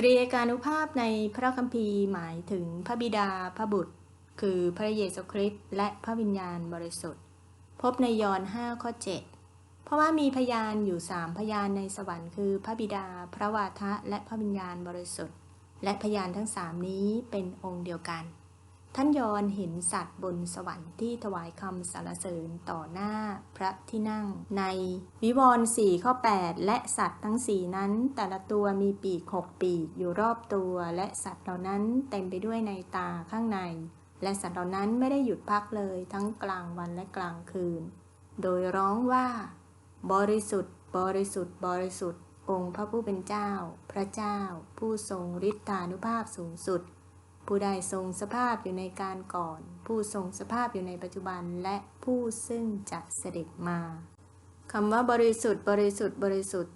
ตรีเอกานุภาพในพระคัมภีร์หมายถึงพระบิดาพระบุตร คือพระเยซูคริสต์และพระวิญญาณบริสุทธิ์ พบในยอห์น5ข้อ7 เพราะว่ามีพยานอยู่สามพยานในสวรรค์คือพระบิดา พระวาทะและพระวิญญาณบริสุทธิ์ และพยานทั้งสามนี้เป็นองค์เดียวกัน ท่านยอนเห็นสัตว์บนสวรรค์ที่ถวายคำสรรเสริญต่อหน้าพระที่นั่ง ในวิวรณ์4ข้อ 8 และสัตว์ทั้งสี่นั้น แต่ละตัวมีปีกหกปีกอยู่รอบตัว และสัตว์เหล่านั้นเต็มไปด้วยในตาข้างใน และสัตว์เหล่านั้นไม่ได้หยุดพักเลยทั้งกลางวันและกลางคืน โดยร้องว่า บริสุทธิ์ บริสุทธิ์ บริสุทธิ์ องค์พระผู้เป็นเจ้า พระเจ้า ผู้ทรงฤทธานุภาพสูงสุด ผู้ใดทรงสภาพอยู่ในการก่อน ผู้ทรงสภาพอยู่ในปัจจุบันและผู้ซึ่งจะเสด็จมาคำว่าบริสุทธิ์ บริสุทธิ์ บริสุทธิ์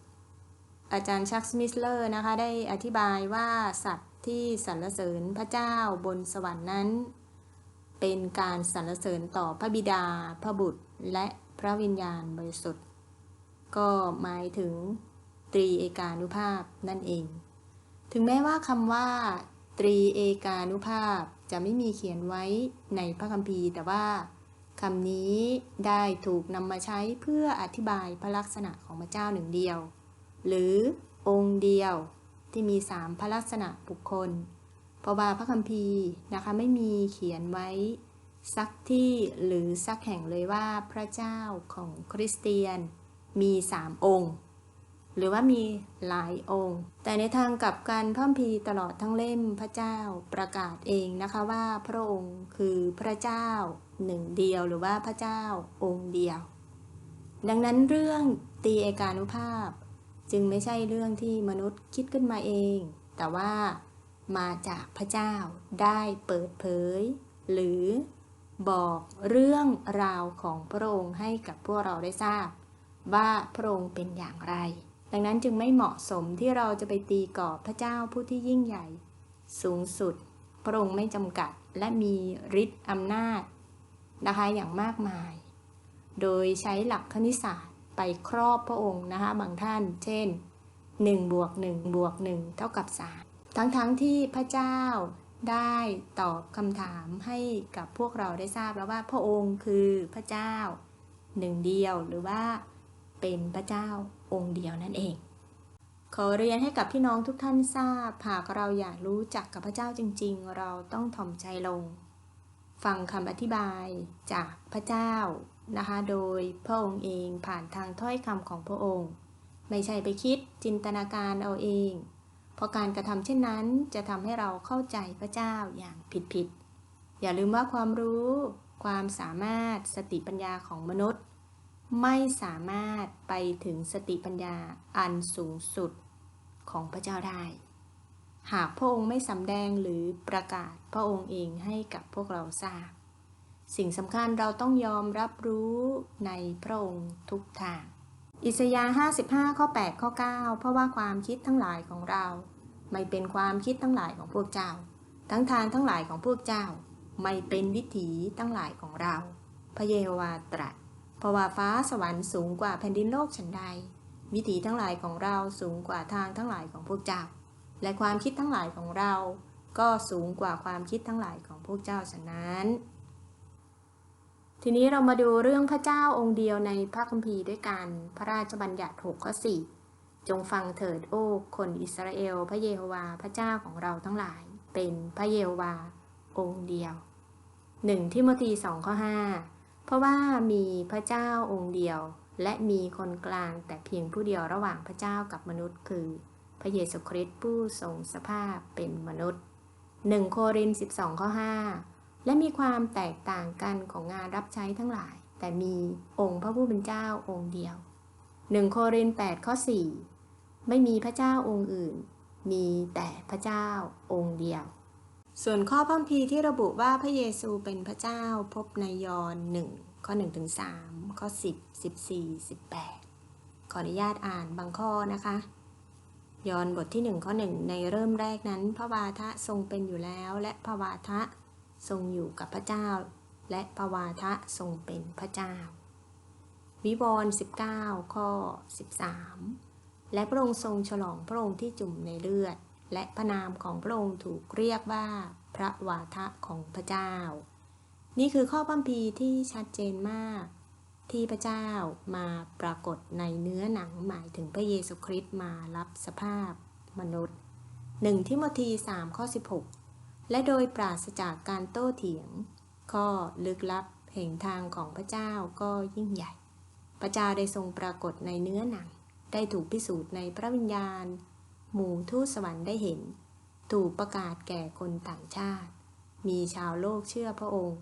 อาจารย์ชักสมิสเลอร์นะคะ ได้อธิบายว่าสัตว์ที่สรรเสริญพระเจ้าบนสวรรค์นั้น เป็นการสรรเสริญต่อพระบิดา พระบุตร และพระวิญญาณบริสุทธิ์ ก็หมายถึงตรีเอกานุภาพนั่นเอง ถึงแม้ว่าคำว่า ตรีเอกานุภาพจะไม่มีเขียนไว้ในพระคัมภีร์ แต่ว่าคำนี้ได้ถูกนำมาใช้เพื่ออธิบายพระลักษณะของพระเจ้าหนึ่งเดียว หรือองค์เดียวที่มีสามพระลักษณะบุคคลเพราะว่าพระคัมภีร์นะคะไม่มีเขียนไว้สักที่หรือสักแห่งเลยว่าพระเจ้าของคริสเตียนมีสามองค์ หรือว่ามีหลายองค์ แต่ในทางกลับกันพระคัมภีตลอดทั้งเล่มพระเจ้าประกาศเองนะคะว่าพระองค์คือพระเจ้าหนึ่งเดียวหรือว่าพระเจ้าองค์เดียว ดังนั้นเรื่องตีเอกานุภาพ จึงไม่ใช่เรื่องที่มนุษย์คิดขึ้นมาเอง แต่ว่ามาจากพระเจ้าได้เปิดเผย หรือบอกเรื่องราวของพระองค์ให้กับพวกเราได้ทราบ ว่าพระองค์เป็นอย่างไร ดังนั้นจึงไม่เหมาะสมที่เราจะไปตีกรอบพระเจ้าผู้ที่ยิ่งใหญ่ สูงสุด พระองค์ไม่จำกัดและมีฤทธิ์อำนาจนะคะอย่างมากมาย โดยใช้หลักคณิตศาสตร์ไปครอบพระองค์นะคะบางท่าน เช่น1บวก1บวก1เท่ากับ3ทั้งๆทที่พระเจ้าได้ตอบคำถามให้กับพวกเราได้ทราบแล้วว่าพระองค์คือพระเจ้าหนึ่งเดียวหรือว่าเป็นพระเจ้า องค์เดียวนั่นเอง ขอเรียนให้กับพี่น้องทุกท่านทราบ หากเราอยากรู้จักกับพระเจ้าจริง ๆ เราต้องถ่อมใจลง ฟังคำอธิบายจากพระเจ้านะคะ โดยพระองค์เองผ่านทางถ้อยคำของพระองค์ ไม่ใช่ไปคิดจินตนาการเอาเอง เพราะการกระทำเช่นนั้นจะทำให้เราเข้าใจพระเจ้าอย่างผิดๆอย่าลืมว่าความรู้ ความสามารถสติปัญญาของมนุษย์ ไม่สามารถไปถึงสติปัญญาอันสูงสุดของพระเจ้าได้ หากพระองค์ไม่สำแดงหรือประกาศพระองค์เองให้กับพวกเราทราบ สิ่งสำคัญเราต้องยอมรับรู้ในพระองค์ทุกทาง อิสยาห์55 ข้อ 8 ข้อ 9 เพราะว่าความคิดทั้งหลายของเรา ไม่เป็นความคิดทั้งหลายของพวกเจ้า ทั้งทางทั้งหลายของพวกเจ้า ไม่เป็นวิถีทั้งหลายของเรา พระเยโฮวาตรัส เพราะว่าฟ้าสวรรค์สูงกว่าแผ่นดินโลกฉันใด วิถีทั้งหลายของเราสูงกว่าทางทั้งหลายของพวกเจ้า และความคิดทั้งหลายของเรา ก็สูงกว่าความคิดทั้งหลายของพวกเจ้าฉะนั้น ทีนี้เรามาดูเรื่องพระเจ้าองค์เดียวในพระคัมภีร์ด้วยกันพระราชบัญญัติ6ข้อ4จงฟังเถิดโอ้คนอิสราเอล พระเยโฮวาพระเจ้าของเราทั้งหลาย เป็นพระเยโฮวาองค์เดียว 1 ทิโมธี2ข้อ5 เพราะว่ามีพระเจ้าองค์เดียว และมีคนกลางแต่เพียงผู้เดียวระหว่างพระเจ้ากับมนุษย์ คือ พระเยซูคริสต์ผู้ทรงสภาพเป็นมนุษย์ 1 โครินธ์12 ข้อ 5 และมีความแตกต่างกันของงานรับใช้ทั้งหลาย แต่มีองค์พระผู้เป็นเจ้าองค์เดียว 1 โครินธ์8ข้อ 4 ไม่มีพระเจ้าองค์อื่น มีแต่พระเจ้าองค์เดียว ส่วนข้อพัมภีร์ที่ระบุว่าพระเยซูเป็นพระเจ้าพบในยอห์น1ข้อ1ถึง3ข้อ 10 14 18 ขออนุญาตอ่านบางข้อนะคะ ยอห์นบทที่ 1 ข้อ 1 ในเริ่มแรกนั้น พระวาทะทรงเป็นอยู่แล้ว และพระวาทะทรงอยู่กับพระเจ้า และพระวาทะทรงเป็นพระเจ้า วิวรณ์19 ข้อ 13 และพระองค์ทรงฉลองพระองค์ที่จุ่มในเลือด และพระนามของพระองค์ถูกเรียกว่าพระวาทะของพระเจ้า นี่คือข้อพัมพีที่ชัดเจนมาก ที่พระเจ้ามาปรากฏในเนื้อหนังหมายถึงพระเยซูคริสต์มารับสภาพมนุษย์1ทิโมธี3ข้อ 16 และโดยปราศจากการโต้เถียง ข้อลึกลับแห่งทางของพระเจ้าก็ยิ่งใหญ่ พระเจ้าได้ทรงปรากฏในเนื้อหนัง ได้ถูกพิสูจน์ในพระวิญญาณ หมู่ทูตสวรรค์ได้เห็น ถูกประกาศแก่คนต่างชาติ มีชาวโลกเชื่อพระองค์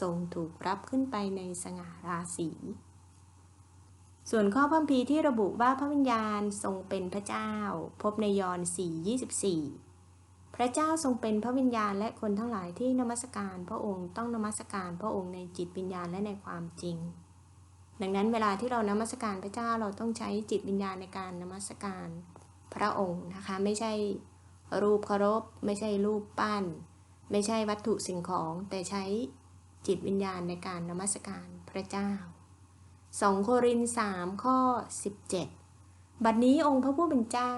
ทรงถูกรับขึ้นไปในสง่าราศีส่วนข้อพัมพีร์ที่ระบุว่าพระวิญญาณทรงเป็นพระเจ้า พบในยอห์น4:24 พระเจ้าทรงเป็นพระวิญญาณและคนทั้งหลายที่นมัสการพระองค์ต้องนมัสการพระองค์ในจิตวิญญาณและในความจริง ดังนั้นเวลาที่เรานมัสการพระเจ้าเราต้องใช้จิตวิญญาณในการนมัสการ พระองค์นะคะ ไม่ใช่รูปเคารพ ไม่ใช่รูปปั้น ไม่ใช่วัตถุสิ่งของ แต่ใช้จิตวิญญาณในการนมัสการพระเจ้า 2 โครินธ์3ข้อ 17 บัดนี้องค์พระผู้เป็นเจ้า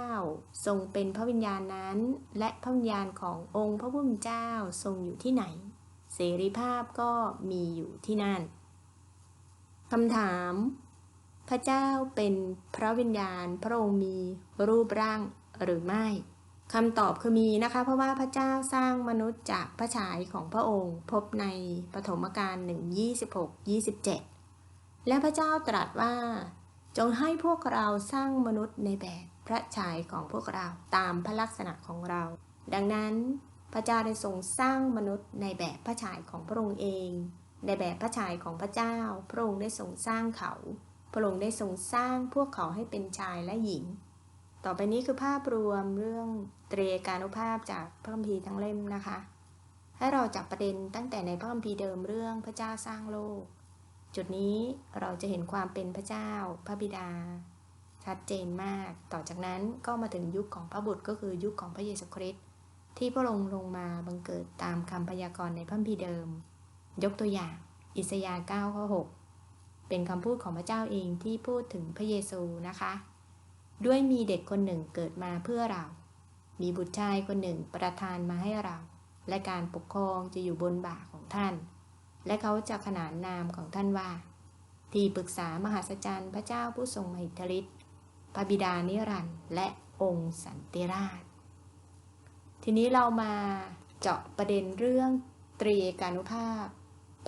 ทรงเป็นพระวิญญาณนั้น และพระวิญญาณขององค์พระผู้เป็นเจ้าทรงอยู่ที่ไหน เสรีภาพก็มีอยู่ที่นั่นคำถาม พระเจ้าเป็นพระวิญญาณ พระองค์มีรูปร่างหรือไม่คำตอบคือมีนะคะ เพราะว่าพระเจ้าสร้างมนุษย์จากพระฉายของพระองค์ พบในปฐมกาล1 26 27 และพระเจ้าตรัสว่า จงให้พวกเราสร้างมนุษย์ในแบบพระฉายของพวกเราตามพระลักษณะของเรา ดังนั้นพระเจ้าได้ทรงสร้างมนุษย์ในแบบพระฉายของพระองค์เอง ในแบบพระฉายของพระเจ้า พระองค์ได้ทรงสร้างเขา พระองค์ได้ทรงสร้างพวกเขาให้เป็นชายและหญิง ต่อไปนี้คือภาพรวมเรื่องเตรการุภาพจากพระคัมภีร์ทั้งเล่มนะคะ ให้เราจับประเด็นตั้งแต่ในพระคัมภีร์เดิมเรื่องพระเจ้าสร้างโลก จุดนี้เราจะเห็นความเป็นพระเจ้าพระบิดา ชัดเจนมาก ต่อจากนั้นก็มาถึงยุคของพระบุตรก็คือยุคของพระเยซูคริสต์ที่พระองค์ลงมาบังเกิดตามคำพยากรณ์ในพระคัมภีร์เดิม ยกตัวอย่าง อิสยาห์9ข้อ6 เป็นคำพูดของพระเจ้าเองที่พูดถึงพระเยซูนะคะ ด้วยมีเด็กคนหนึ่งเกิดมาเพื่อเรา มีบุตรชายคนหนึ่งประทานมาให้เรา และการปกครองจะอยู่บนบ่าของท่าน และเขาจะขนานนามของท่านว่า ที่ปรึกษามหาสจรรย์พระเจ้าผู้ทรงมหิทธิฤทธิ์พระบิดานิรันดร์และองค์สันติราช ทีนี้เรามาเจาะประเด็นเรื่องตรีเอกานุภาพ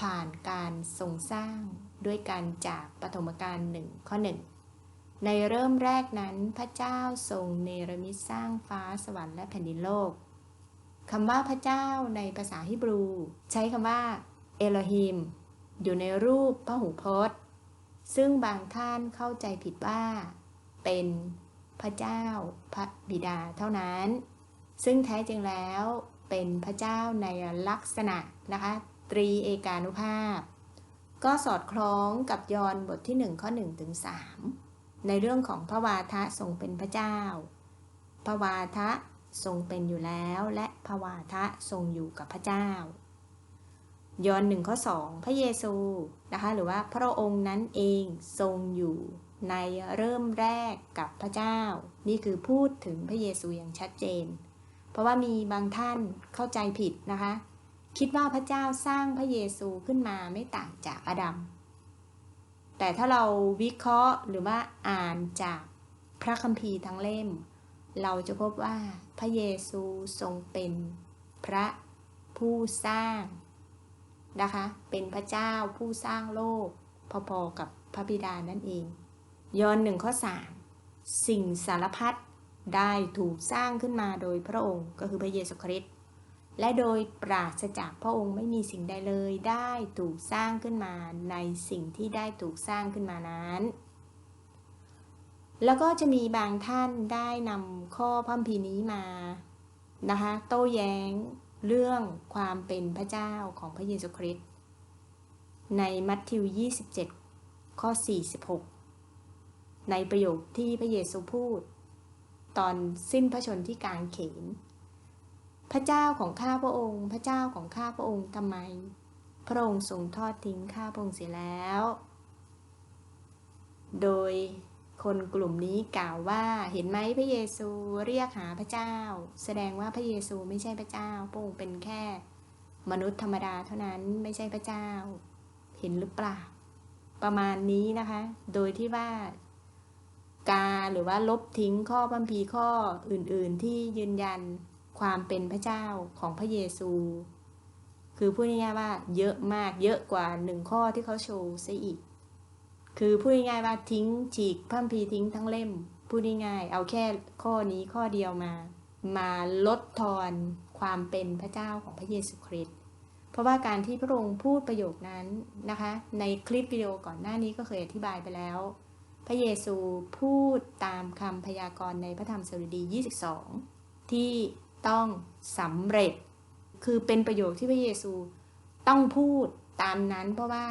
ผ่านการทรงสร้าง ด้วยการจากปฐมกาลหนึ่งข้อหนึ่งในเริ่มแรกนั้นพระเจ้าทรงเนรมิตสร้างฟ้าสวรรค์และแผ่นดินโลกคำว่าพระเจ้าในภาษาฮิบรู ใช้คำว่าเอโลฮิมอยู่ในรูปพระหูพจน์ ซึ่งบางท่านเข้าใจผิดว่า เป็นพระเจ้าพระบิดาเท่านั้น ซึ่งแท้จริงแล้วเป็นพระเจ้าในลักษณะนะคะ ตรีเอกานุภาพ ก็สอดคล้องกับยอห์นบทที่ 1 ข้อ1ถึง3ในเรื่องของพระวาทะทรงเป็นพระเจ้า พระวาทะทรงเป็นอยู่แล้ว และพระวาทะทรงอยู่กับพระเจ้า ยอห์น1ข้อ 2 พระเยซูนะคะหรือว่าพระองค์นั้นเองทรงอยู่ในเริ่มแรกกับพระเจ้า นี่คือพูดถึงพระเยซูอย่างชัดเจน เพราะว่ามีบางท่านเข้าใจผิดนะคะ คิดว่าพระเจ้าสร้างพระเยซูขึ้นมาไม่ต่างจากอาดัม แต่ถ้าเราวิเคราะห์หรือว่าอ่านจากพระคัมภีร์ทั้งเล่ม เราจะพบว่าพระเยซูทรงเป็นพระผู้สร้างนะคะ เป็นพระเจ้าผู้สร้างโลก พอๆกับพระบิดานั่นเอง ยอห์นหนึ่งข้อสามสิ่งสารพัดได้ถูกสร้างขึ้นมาโดยพระองค์ก็คือพระเยซูคริสต์ และโดยปราศจากพระองค์ไม่มีสิ่งใดเลยได้ถูกสร้างขึ้นมาในสิ่งที่ได้ถูกสร้างขึ้นมานั้น แล้วก็จะมีบางท่านได้นำข้อพัมพีนี้มานะคะโต้แย้งเรื่องความเป็นพระเจ้าของพระเยซูคริสต์ในมัทธิว 27 ข้อ 46 ในประโยคที่พระเยซูพูด ตอนสิ้นพระชนที่กลางเขน พระเจ้าของข้าพระองค์ พระเจ้าของข้าพระองค์ทำไม พระองค์ทรงทอดทิ้งข้าพระองค์เสียแล้ว โดยคนกลุ่มนี้กล่าวว่าเห็นไหมพระเยซูเรียกหาพระเจ้า แสดงว่าพระเยซูไม่ใช่พระเจ้าพระองค์เป็นแค่ มนุษย์ธรรมดาเท่านั้นไม่ใช่พระเจ้า เห็นหรือเปล่า ประมาณนี้นะคะ โดยที่ว่ากาหรือว่าลบทิ้งข้อบัมพีข้ออื่น ๆ ที่ยืนยัน ความเป็นพระเจ้าของพระเยซู คือพูดง่ายๆว่าเยอะมากเยอะกว่าหนึ่งข้อที่เขาโชว์ซะอีก คือพูดง่ายๆว่าทิ้งฉีกพระคัมภีทิ้งทั้งเล่ม พูดง่ายๆเอาแค่ข้อนี้ข้อเดียวมา มาลดทอนความเป็นพระเจ้าของพระเยซูคริสต์เพราะว่าการที่พระองค์พูดประโยคนั้นนะคะ ในคลิปวิดีโอก่อนหน้านี้ก็เคยอธิบายไปแล้ว พระเยซูพูดตามคำพยากรณ์ในพระธรรมสดุดี 22 ที่ ต้องสำเร็จ คือเป็นประโยคที่พระเยซูต้องพูดตามนั้นเพราะว่า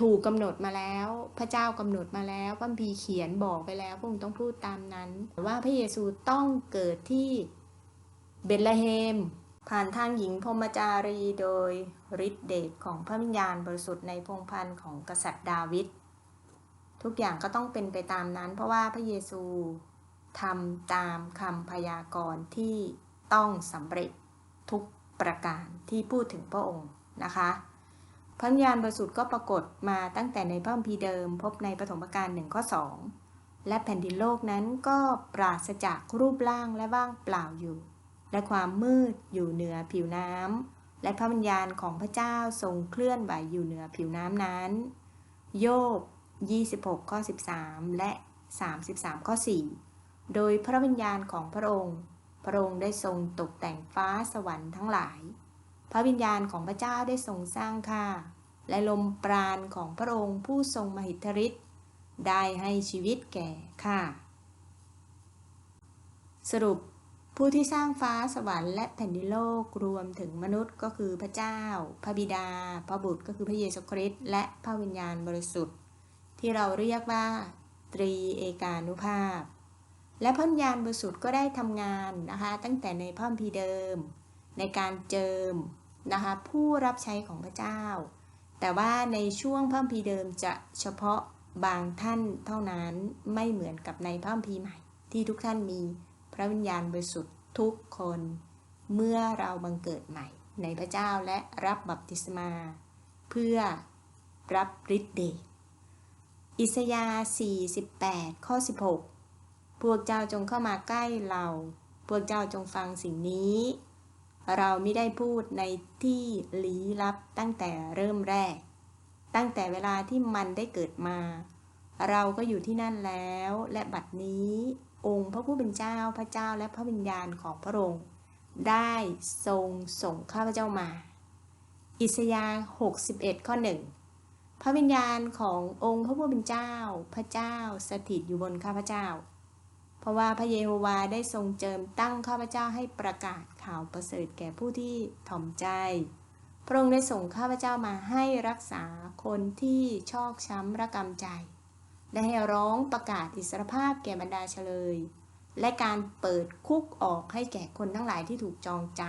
ถูกกำหนดมาแล้ว พระเจ้ากำหนดมาแล้วพระคัมภีเขียนบอกไปแล้วพระองค์ต้องพูดตามนั้น ว่าพระเยซูต้องเกิดที่เบธเลเฮม ผ่านทางหญิงพมจารีโดยฤทธิเดชของพระวิญญาณบริสุทธิ์ในพงพันธ์ของกษัตริย์ดาวิดทุกอย่างก็ต้องเป็นไปตามนั้น เพราะว่าพระเยซูทำตามคำพยากรณ์ที่ ต้องสำเร็จทุกประการที่พูดถึงพระองค์นะคะพระวิญญาณบริสุทธิ์ก็ปรากฏมาตั้งแต่ในพระคัมภีร์เดิม พบในปฐมกาลหนึ่งข้อสองและแผ่นดินโลกนั้นก็ปราศจากรูปร่างและว่างเปล่าอยู่ และความมืดอยู่เหนือผิวน้ำและพระวิญญาณของพระเจ้าทรงเคลื่อนไหวอยู่เหนือผิวน้ำนั้น โยบ 26 ข้อ 13 และ 33 ข้อ 4 โดยพระวิญญาณของพระองค์ พระองค์ได้ทรงตกแต่งฟ้าสวรรค์ทั้งหลาย พระวิญญาณของพระเจ้าได้ทรงสร้างข้าและลมปราณของพระองค์ผู้ทรงมหิทธิฤทธิ์ได้ให้ชีวิตแก่ข้าสรุปผู้ที่สร้างฟ้าสวรรค์และแผ่นดินโลกรวมถึงมนุษย์ก็คือพระเจ้า พระบิดา พระบุตรก็คือพระเยซูคริสต์และพระวิญญาณบริสุทธิ์ ที่เราเรียกว่า ตรีเอกานุภาพ และพระวิญญาณบริสุทธิ์ก็ได้ทำงานนะคะ ตั้งแต่ในพระคัมภีร์เดิม ในการเจิมนะคะผู้รับใช้ของพระเจ้า แต่ว่าในช่วงพระคัมภีร์เดิมจะเฉพาะบางท่านเท่านั้นไม่เหมือนกับในพระคัมภีร์ใหม่ ที่ทุกท่านมีพระวิญญาณบริสุทธิ์ทุกคน เมื่อเราบังเกิดใหม่ ในพระเจ้าและรับบัพติศมา เพื่อรับฤทธิ์เดชอิสยาห์48 ข้อ 16 พวกเจ้าจงเข้ามาใกล้เรา พวกเจ้าจงฟังสิ่งนี้ เราไม่ได้พูดในที่ลี้ลับตั้งแต่เริ่มแรก ตั้งแต่เวลาที่มันได้เกิดมา เราก็อยู่ที่นั่นแล้ว และบัดนี้ องค์พระผู้เป็นเจ้าพระเจ้าและพระวิญญาณของพระองค์ได้ทรงส่งข้าพเจ้ามา อิสยาห์61 ข้อหนึ่งพระวิญญาณขององค์พระผู้เป็นเจ้า พระเจ้าสถิตอยู่บนข้าพเจ้า เพราะว่าพระเยโฮวาได้ทรงเจิมตั้งข้าพเจ้าให้ประกาศข่าวประเสริฐแก่ผู้ที่ถ่อมใจ พระองค์ได้ส่งข้าพเจ้ามาให้รักษาคนที่ชอกช้ำระกำใจ ได้ให้ร้องประกาศอิสรภาพแก่บรรดาเฉลย และการเปิดคุกออกให้แก่คนทั้งหลายที่ถูกจองจ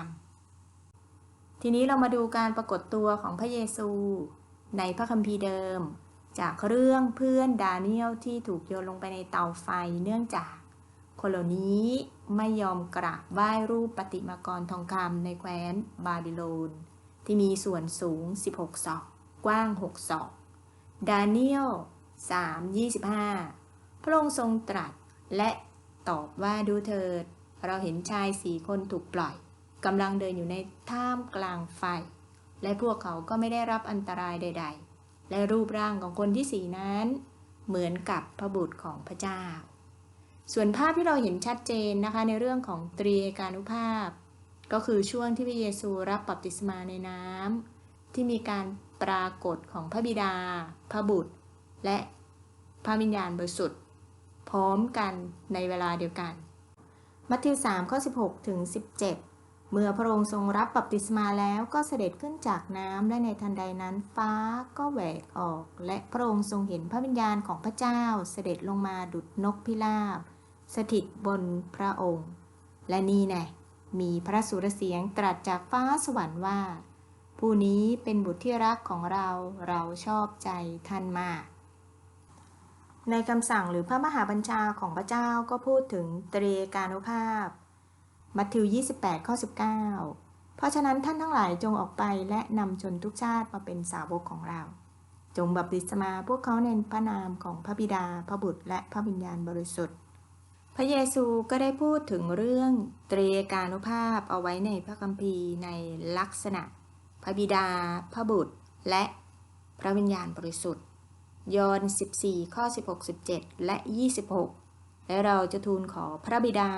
ำ ทีนี้เรามาดูการปรากฏตัวของพระเยซูในพระคัมภีร์เดิม จากเรื่องเพื่อนดาเนียลที่ถูกโยนลงไปในเตาไฟเนื่องจาก คนเหล่านี้ไม่ยอมกราบไหว้รูปปฏิมากรทองคำในแคว้นบาบิโลน ที่มีส่วนสูง 16 ศอก กว้าง 6 ศอก ดาเนียล 3 25 พระองค์ทรงตรัสและตอบว่าดูเถิด เราเห็นชายสี่คนถูกปล่อยกำลังเดินอยู่ในท่ามกลางไฟ และพวกเขาก็ไม่ได้รับอันตรายใด ๆ และรูปร่างของคนที่สี่นั้น เหมือนกับพระบุตรของพระเจ้า ส่วนภาพที่เราเห็นชัดเจนนะคะในเรื่องของตรีเอการุภาพ ก็คือช่วงที่พระเยซูรับบัพติศมาในน้ำที่มีการปรากฏของพระบิดา พระบุตร และพระวิญญาณบริสุทธิ์พร้อมกันในเวลาเดียวกัน มัทธิว3ข้อ16ถึง17 เมื่อพระองค์ทรงรับบัพติศมาแล้วก็เสด็จขึ้นจากน้ำและในทันใดนั้นฟ้าก็แหวกออก และพระองค์ทรงเห็นพระวิญญาณของพระเจ้าเสด็จลงมาดุดนกพิราบ สถิตบนพระองค์ และนี่แน่มีพระสุรเสียงตรัสจากฟ้าสวรรค์ว่า ผู้นี้เป็นบุตรที่รักของเราเราชอบใจท่านมาก ในคำสั่งหรือพระมหาบัญชาของพระเจ้าก็พูดถึงเตรีกานุภาพ มัทธิว 28 ข้อ 19 เพราะฉะนั้นท่านทั้งหลายจงออกไปและนำชนทุกชาติมาเป็นสาวกของเรา จงบัพติศมาพวกเขาในพระนามของพระบิดาพระบุตรและพระวิญญาณบริสุทธิ์ พระเยซูก็ได้พูดถึงเรื่องเตรีเอกานุภาพเอาไว้ในพระคัมภีร์ในลักษณะ พระบิดา พระบุตร และพระวิญญาณบริสุทธิ์ ยอห์น14 ข้อ 16 17 และ 26 และเราจะทูลขอพระบิดา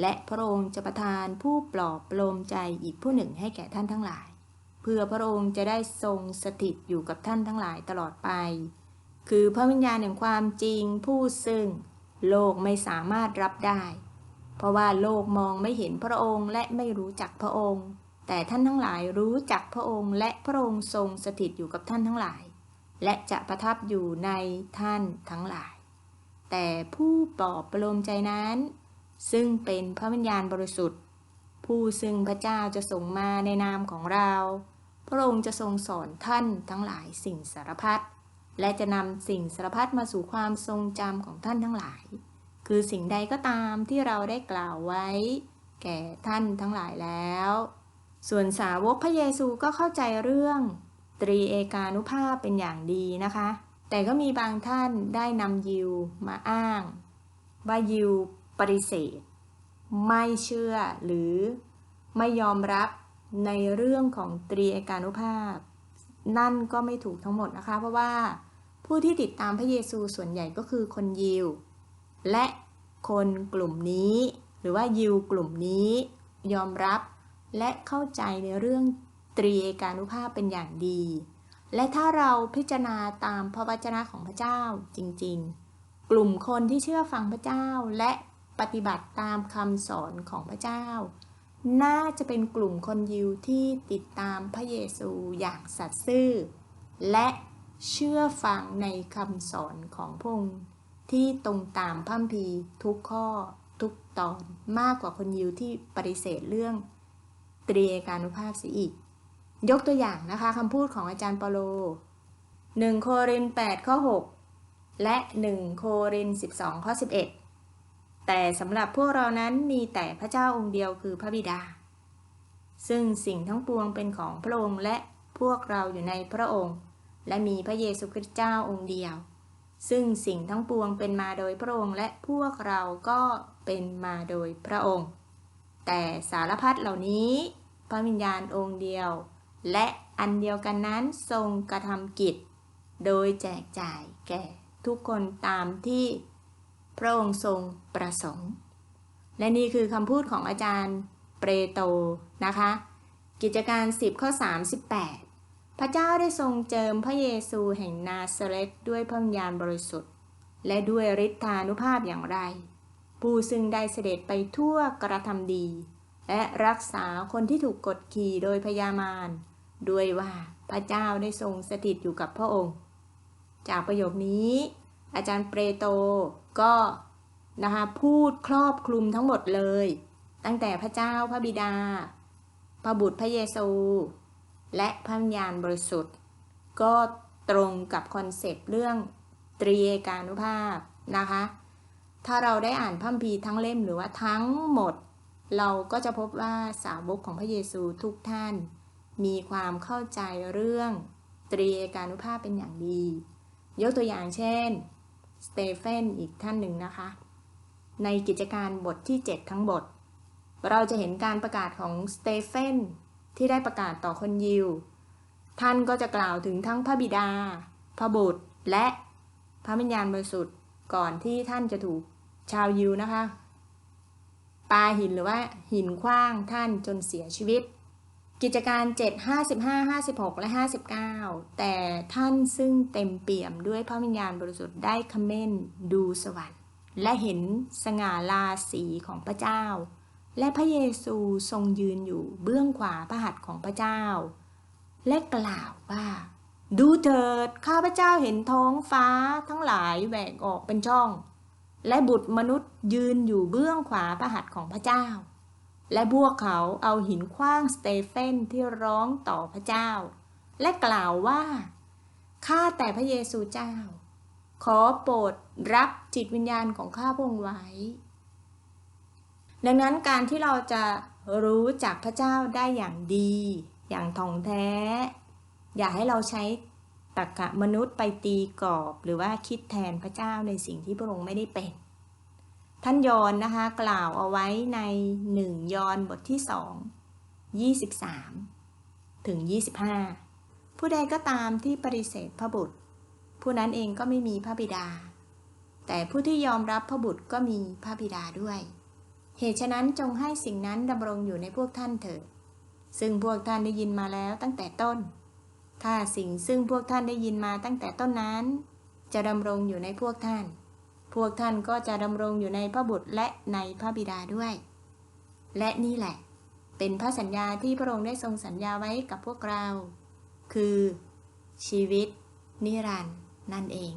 และพระองค์จะประทานผู้ปลอบประโลมใจอีกผู้หนึ่งให้แก่ท่านทั้งหลาย เพื่อพระองค์จะได้ทรงสถิตอยู่กับท่านทั้งหลายตลอดไป คือพระวิญญาณแห่งความจริงผู้ซึ่ง โลกไม่สามารถรับได้ เพราะว่าโลกมองไม่เห็นพระองค์และไม่รู้จักพระองค์ แต่ท่านทั้งหลายรู้จักพระองค์ และพระองค์ทรงสถิตอยู่กับท่านทั้งหลาย และจะประทับอยู่ในท่านทั้งหลาย แต่ผู้ปลอบประโลมใจนั้น ซึ่งเป็นพระวิญญาณบริสุทธิ์ ผู้ซึ่งพระเจ้าจะส่งมาในนามของเรา พระองค์จะทรงสอนท่านทั้งหลายสิ่งสารพัด และจะนำสิ่งสารพัดมาสู่ความทรงจำของท่านทั้งหลาย คือสิ่งใดก็ตามที่เราได้กล่าวไว้ แก่ท่านทั้งหลายแล้ว ส่วนสาวกพระเยซูก็เข้าใจเรื่อง ตรีเอกานุภาพเป็นอย่างดีนะคะ แต่ก็มีบางท่านได้นำยิวมาอ้าง ว่ายิวปฏิเสธ ไม่เชื่อหรือไม่ยอมรับในเรื่องของตรีเอกานุภาพ นั่นก็ไม่ถูกทั้งหมดนะคะ เพราะว่าผู้ที่ติดตามพระเยซูส่วนใหญ่ก็คือคนยิว และคนกลุ่มนี้ หรือว่ายิวกลุ่มนี้ยอมรับและเข้าใจในเรื่องตรีเอกานุภาพเป็นอย่างดี และถ้าเราพิจารณาตามพระวจนะของพระเจ้าจริงๆ กลุ่มคนที่เชื่อฟังพระเจ้าและปฏิบัติตามคำสอนของพระเจ้า น่าจะเป็นกลุ่มคนยิวที่ติดตามพระเยซูอย่างสัตย์ซื่อ และเชื่อฟังในคำสอนของพระองค์ที่ตรงตามพัมภีทุกข้อทุกตอนมากกว่าคนยิวที่ปฏิเสธเรื่องตรีกานุภาพเสียอีก ยกตัวอย่างนะคะคำพูดของอาจารย์เปโล 1 โคริน8ข้อ 6 และ 1 โคริน12ข้อ 11 แต่สำหรับพวกเรานั้นมีแต่พระเจ้าองค์เดียวคือพระบิดา ซึ่งสิ่งทั้งปวงเป็นของพระองค์และพวกเราอยู่ในพระองค์ และมีพระเยซูคริสต์เจ้าองค์เดียว ซึ่งสิ่งทั้งปวงเป็นมาโดยพระองค์ และพวกเราก็เป็นมาโดยพระองค์ แต่สารพัดเหล่านี้ พระวิญญาณองค์เดียว และอันเดียวกันนั้นทรงกระทำกิจ โดยแจกจ่ายแก่ทุกคนตามที่ พระองค์ทรงประสงค์ และนี่คือคำพูดของอาจารย์เปรโตนะคะ กิจการ 10 ข้อ 38 พระเจ้าได้ทรงเจิมพระเยซูแห่งนาซาเรตด้วยพระญาณบริสุทธิ์ และด้วยฤทธานุภาพอย่างไร ผู้ซึ่งได้เสด็จไปทั่วกระทำดี และรักษาคนที่ถูกกดขี่โดยพยามารด้วยว่าพระเจ้าได้ทรงสถิตอยู่กับพระองค์ จากประโยคนี้ อาจารย์เปรโตก็นะคะพูดครอบคลุมทั้งหมดเลย ตั้งแต่พระเจ้าพระบิดา พระบุตรพระเยซู และพระวิญญาณบริสุทธิ์ ก็ตรงกับคอนเซปต์เรื่องตรีเอกานุภาพนะคะ ถ้าเราได้อ่านพระคัมภีร์ทั้งเล่มหรือว่าทั้งหมด เราก็จะพบว่าสาวกของพระเยซูทุกท่าน มีความเข้าใจเรื่องตรีเอกานุภาพเป็นอย่างดี ยกตัวอย่างเช่น สเตเฟนอีกท่านหนึ่งนะคะ ในกิจการบทที่ 7 ทั้งบท เราจะเห็นการประกาศของสเตเฟนที่ได้ประกาศต่อคนยิว ท่านก็จะกล่าวถึงทั้งพระบิดา พระบุตร และพระวิญญาณบริสุทธิ์ก่อนที่ท่านจะถูกชาวยิวนะคะปาหินหรือว่าหินคว้างท่านจนเสียชีวิต กิจการ 7 55 56 และ 59 แต่ท่านซึ่งเต็มเปี่ยมด้วยพระวิญญาณบริสุทธิ์ได้คเมนดูสวรรค์ และเห็นสง่าราศีของพระเจ้า และพระเยซูทรงยืนอยู่เบื้องขวาพระหัตถ์ของพระเจ้า และกล่าวว่า ดูเถิดข้าพระเจ้าเห็นท้องฟ้าทั้งหลายแหวกออกเป็นช่อง และบุตรมนุษย์ยืนอยู่เบื้องขวาพระหัตถ์ของพระเจ้า และพวกเขาเอาหินคว้างสเตเฟนที่ร้องต่อพระเจ้า และกล่าวว่าข้าแต่พระเยซูเจ้า ขอโปรดรับจิตวิญญาณของข้าพงไว้ ดังนั้นการที่เราจะรู้จักพระเจ้าได้อย่างดี อย่างท่องแท้ อย่าให้เราใช้ตรรกะมนุษย์ไปตีกรอบ หรือว่าคิดแทนพระเจ้าในสิ่งที่พระองค์ไม่ได้เป็น ท่านยอนนะคะ กล่าวเอาไว้ในหนึ่งยอนบทที่สองยี่สิบสามถึงยี่สิบห้าผู้ใดก็ตามที่ปฏิเสธพระบุตร ผู้นั้นเองก็ไม่มีพระบิดา แต่ผู้ที่ยอมรับพระบุตรก็มีพระบิดาด้วย เหตุฉะนั้นจงให้สิ่งนั้นดำรงอยู่ในพวกท่านเถิด ซึ่งพวกท่านได้ยินมาแล้วตั้งแต่ต้น ถ้าสิ่งซึ่งพวกท่านได้ยินมาตั้งแต่ต้นนั้น จะดำรงอยู่ในพวกท่าน พวกท่านก็จะดำรงอยู่ในพระบุตรและในพระบิดาด้วย และนี่แหละ เป็นพระสัญญาที่พระองค์ได้ทรงสัญญาไว้กับพวกเรา คือชีวิตนิรันดร์นั่นเอง